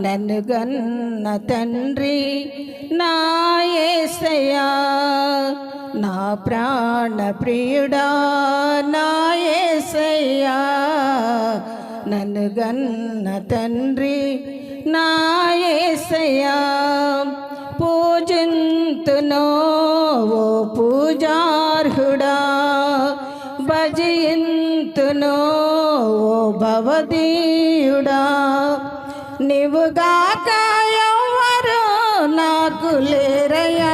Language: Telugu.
నన్ను గన్న తండ్రి నాయసయా నా ప్రాణ ప్రియుడా నాయసయ్యా నన్ను గన్న తండ్రి నా పూజంతునో ఓ పూజార్హుడా. భజయంతునో ఓ భవదీయుడా. నీవుగాక ఎవ్వరు నాకు లేరయ్యా?